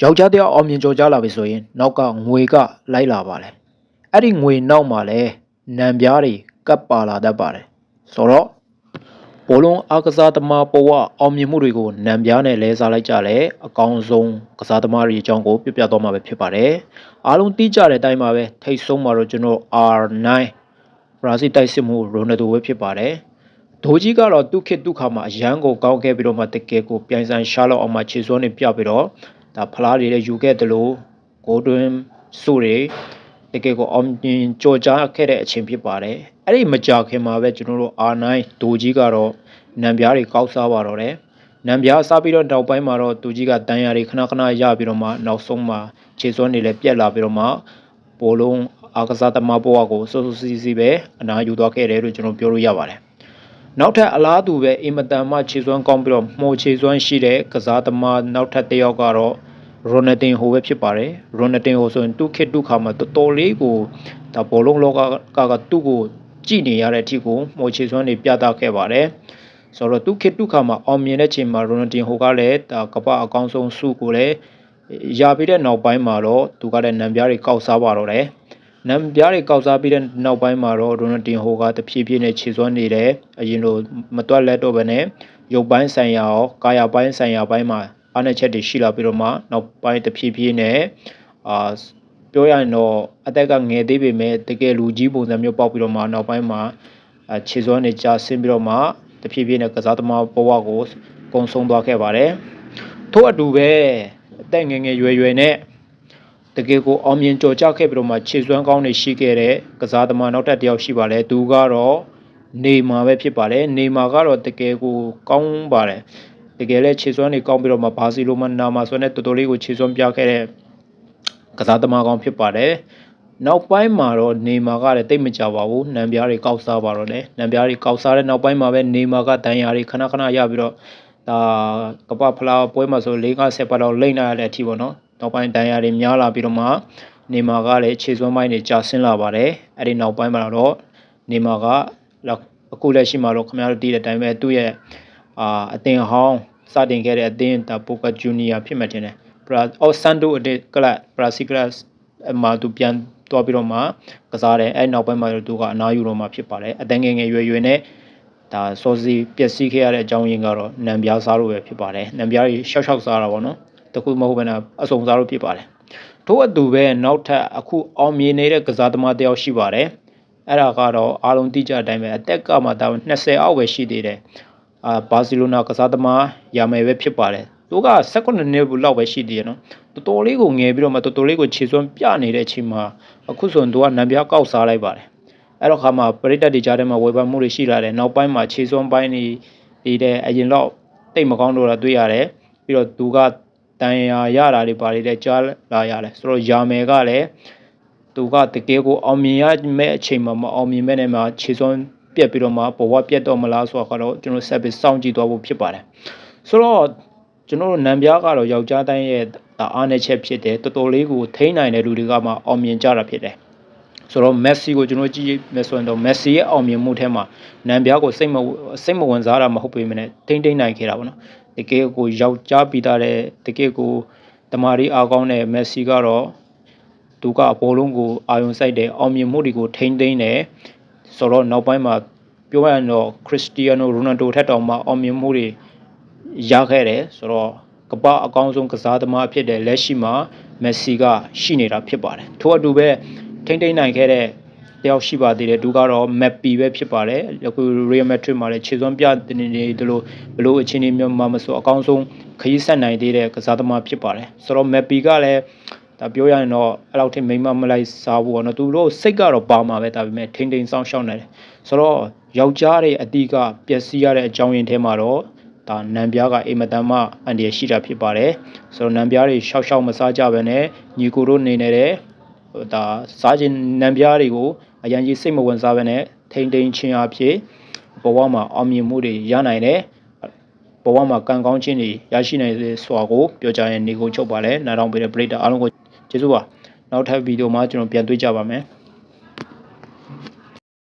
ယောက်ျားတစ်ယောက်အောင်မြင်ကြော်ကြလာပြီဆိုရင် နောက်ကငွေကလိုက်လာပါလေအဲ့ဒီငွေနောက်မှာလဲနံပြားတွေကပ်ပါလာတတ်ပါတယ်ဆိုတော့ဘောလုံးအားကစားသမားဘဝအောင်မြင်မှုတွေကိုနံပြားနဲ့လဲစားလိုက်ကြလဲအကောင်းဆုံးကစားသမားတွေအကြောင်းကိုပြပြသွားမှာပဲဖြစ်ပါတယ်အားလုံးသိကြတဲ့အတိုင်းပါပဲထိတ်ဆုံးမှာတော့ကျွန်တော် R9 ဘရာဇီးတိုက်စစ်မှုရိုနယ်ဒိုပဲဖြစ်ပါတယ်ဒိုကြီးကတော့သူခေတ်သူခါမှာအရန်ကိုကောင်းခဲ့ပြီးတော့မှတကယ်ကိုပြိုင်ဆိုင်ရှားလောက်အောင်မှခြေစွမ်းနေပြပြီးတော့ ဒါဖလားတွေလည်းယူခဲ့တယ်လို့ဂိုးတွင်းစုတွေတကယ်ကိုအောင်မြင်ကြော်ကြားခဲ့တဲ့အချိန်ဖြစ်ပါတယ်အဲ့ဒီမကြခင်မှာပဲကျွန်တော်တို့ R9 ဒိုကြီးကတော့နံပြားတွေကောက်စားပါတော့တယ်နံပြားစားပြီးတော့နောက်ပိုင်းမှာတော့သူကြီးကတန်ရာတွေခဏခဏရပြီးတော့မှနောက်ဆုံးမှာခြေစွမ်းတွေလည်းပြက်လာပြီးတော့မှဘောလုံးအားကစားသမားဘဝကိုစိုးစိုးစီးစီးပဲအနာယူသွားခဲ့တယ်လို့ကျွန်တော်ပြောလို့ရပါတယ် နောက်ထပ်အလားတူပဲအင်မတန်မှခြေစွမ်းကောင်းပြီးတော့မှုံခြေစွမ်းရှိတဲ့ကစားသမားနောက်ထပ်တစ်ယောက်ကတော့ရိုနတင်ဟိုပဲဖြစ်ပါတယ်ရိုနတင်ဟိုဆိုရင်သူခေတ်သူခါမှာတော်တော်လေးကိုဒါဘောလုံးလောကကကသူ့ကိုကြည်နေရတဲ့အထိကိုမှုံခြေစွမ်းတွေပြသခဲ့ပါတယ်ဆိုတော့သူခေတ်သူခါမှာအောင်မြင်တဲ့ချိန်မှာရိုနတင်ဟိုကလည်းဒါကပ္ပအကောင်းဆုံးစုကိုလည်းရပြီးတဲ့နောက်ပိုင်းမှာတော့သူကလည်းနံပြားတွေကောက်စားပါတော့တယ် နံပြားတွေကောက်စားပြီးတဲ့နောက်ပိုင်းမှာတော့ရိုနတင်ဟိုကတဖြည်းဖြည်းနဲ့ခြေစွမ်းနေတယ်အရင်လိုမတွက်လက်တော့ဘဲနဲ့ရုပ်ပိုင်းဆိုင်ရာရောကာယပိုင်းဆိုင်ရာပိုင်းမှာအားနည်းချက်တွေရှိလာပြီးတော့မှနောက်ပိုင်းတဖြည်းဖြည်းနဲ့အာပြောရရင်တော့အသက်ကငယ်သေးပေမဲ့တကယ်လူကြီးပုံစံမျိုးပေါက်ပြီးတော့မှနောက်ပိုင်းမှာအခြေစွမ်းတွေကြာဆင်းပြီးတော့မှတဖြည်းဖြည်းနဲ့ကစားသမားဘဝကိုကုံဆုံးသွားခဲ့ပါတယ်ထို့အတူပဲအသက်ငယ်ငယ်ရွယ်ရွယ်နဲ့ တကယ်ကိုအောင်မြင်ကြော်ကြခဲ့ပြီးတော့မှခြေစွမ်းကောင်းတွေရှိခဲ့တဲ့ကစားသမားနောက်ထပ်တစ်ယောက်ရှိပါလေသူကတော့နေမာပဲဖြစ်ပါတယ်နေမာကတော့တကယ်ကိုကောင်းပါတယ်တကယ်လဲခြေစွမ်းတွေကောင်းပြီးတော့မှဘာစီလိုမနာမာဆိုတဲ့တော်တော်လေးကိုခြေစွမ်းပြခဲ့တဲ့ကစားသမားကောင်းဖြစ်ပါတယ်နောက်ပိုင်းမှာတော့နေမာကလည်းတိတ်မကြပါဘူးနံပြားတွေကောက်စားပါတော့တယ်နံပြားတွေကောက်စားတဲ့နောက်ပိုင်းမှာပဲနေမာကဒဏ်ရာတွေခဏခဏရပြီးတော့ဒါကပဖလာပွဲမှာဆို၄50ပတ်လောက်လိမ့်လာရတဲ့အထိပေါ့နော် နောက်ပိုင်းဒဏ်ရာတွေများလာပြီးတော့မှနေမာကလည်းခြေစွမ်းပိုင်းတွေကြာဆင်းလာပါတယ်အဲ့ဒီနောက်ပိုင်းမှာတော့နေမာကအခုလက်ရှိမှာတော့ခင်ဗျားတို့တည်တဲ့အတိုင်းပဲသူ့ရဲ့အာအတင်ဟောင်းစတင်ခဲ့တဲ့အသင်းဒါပိုကာဂျူနီယာဖြစ်မှတင်တယ်ပရာအော်ဆန်ဒိုအဒစ်ကလပ်ပရာစီကလပ်မှာသူပြန်သွားပြီးတော့မှကစားတယ်အဲ့နောက်ပိုင်းမှာသူကအနားယူတော့မှဖြစ်ပါတယ်အတန်းငယ်ငယ်ရွယ်ရွယ်နဲ့ဒါစောစီပျက်စီးခဲ့ရတဲ့အကြောင်းရင်းကတော့နံပြားစားလို့ပဲဖြစ်ပါတယ်နံပြားကြီးရှောက်ရှောက်စားတာပေါ့နော် တခုမဟုတ်ဘဲနဲ့အစုံစားလို့ဖြစ်ပါတယ်ထို့အတူပဲနောက်ထပ်အခုအောင်မြင်နေတဲ့ကစားသမားတယောက်ရှိပါတယ်အဲ့ဒါကတော့အားလုံးသိကြတဲ့အတိုင်းပဲအသက်ကမှဒါ20အောက်ပဲရှိသေးတယ်အာဘာစီလိုနာကစားသမားရာမယ်ပဲဖြစ်ပါတယ်သူက16နှစ်ဘူးလောက်ပဲရှိသေးတယ်နော်တော်တော်လေးကိုငယ်ပြီးတော့မှတော်တော်လေးကိုခြေစွမ်းပြနေတဲ့အချိန်မှာအခုဆိုရင်သူကနံပြားကောက်စားလိုက်ပါတယ်အဲ့တော့ခါမှာပရိသတ်တွေကြားထဲမှာဝေဖန်မှုတွေရှိလာတယ်နောက်ပိုင်းမှာခြေစွမ်းပိုင်းတွေဒီတဲ့အရင်တော့တိတ်မကောင်းတော့တာတွေ့ရတယ်ပြီးတော့သူက တန်ရာရတာတွေပါတွေကြားလာရတယ်ဆိုတော့ယာမယ်ကလည်းသူကတကယ်ကိုအောင်မြင်ရမယ့်အချိန်မှာမအောင်မြင်မဲ့နဲ့မှာခြေစွမ်းပြက်ပြီးတော့မှဘဝပြက်တော့မလားဆိုတော့ကျွန်တော်ဆက်ပြီးစောင့်ကြည့်သွားဖို့ဖြစ်ပါတယ်ဆိုတော့ကျွန်တော်တို့နံပြားကတော့ယောက်ျားတိုင်းရဲ့အားနည်းချက်ဖြစ်တယ်တော်တော်လေးကိုထိန်းနိုင်တဲ့လူတွေကမှအောင်မြင်ကြတာဖြစ်တယ်ဆိုတော့မက်ဆီကိုကျွန်တော်ကြည့်မယ်ဆိုရင်တော့မက်ဆီရဲ့အောင်မြင်မှုထဲမှာနံပြားကိုစိတ်မစိတ်မဝင်စားတာမဟုတ်ပေမဲ့ထိန်းထိန်းနိုင်ခဲ့တာပေါ့နော် တကယ်ကိုယောက်ျားပြီးသားတဲ့တကယ်ကိုတမာရီအားကောင်းတဲ့မက်ဆီကတော့သူကအပေါ်လုံးကိုအာယုံစိုက်တယ်အောင်မြင်မှုတွေကိုထိန်းသိမ်းတယ်ဆိုတော့နောက်ပိုင်းမှာပြောရရင်တော့ခရစ္စတီယာနိုရိုနယ်ဒိုထက်တောင်မှအောင်မြင်မှုတွေရခဲ့တယ်ဆိုတော့ကပ္ပအကောင်းဆုံးကစားသမားဖြစ်တဲ့လက်ရှိမှာမက်ဆီကရှိနေတာဖြစ်ပါတယ်ထို့အတူပဲထိမ့်သိမ့်နိုင်ခဲ့တဲ့ တယောက်ရှိပါသေးတယ်သူကတော့မက်ပီပဲဖြစ်ပါတယ်အခု Real Madrid မှာလည်းခြေစွမ်းပြနေနေတယ်လို့ဘလို့အချင်းချင်းမျိုးမှမဆိုအကောင်းဆုံးခရီးဆက်နိုင်သေးတဲ့ကစားသမားဖြစ်ပါတယ်ဆိုတော့မက်ပီကလည်းဒါပြောရရင်တော့အဲ့လောက်ထိမိမမလိုက်စားဘူးပေါ့နော်သူတို့စိတ်ကတော့ပါမှာပဲဒါပေမဲ့ထိမ့်ထိန်ဆောင်ရှောက်နေတယ်ဆိုတော့ယောက်ျားတွေအတိကပျက်စီးရတဲ့အကြောင်းရင်းထဲမှာတော့ဒါနံပြားကအိမ်မတန်မှအန်ဒီရရှိတာဖြစ်ပါတယ်ဆိုတော့နံပြားတွေရှောက်ရှောက်မစားကြဘဲနဲ့ညီကိုတို့နေနေတဲ့ဒါစားခြင်းနံပြားတွေကို အရန်ကြီးစိတ်မဝင်စားဘဲနဲ့ထိမ့်ထိန်ချင်းအဖြစ်ဘဝမှာအောင်မြင်မှုတွေရနိုင်တယ်ဘဝမှာကံကောင်းခြင်းတွေရရှိနိုင်စေစွာကိုပြောကြရင်နေကိုချုပ်ပါလဲနားထောင်ပေးတဲ့ပရိသတ်အားလုံးကိုကျေးဇူးပါနောက်ထပ်ဗီဒီယိုမှာကျွန်တော်ပြန်တွေ့ကြပါမယ်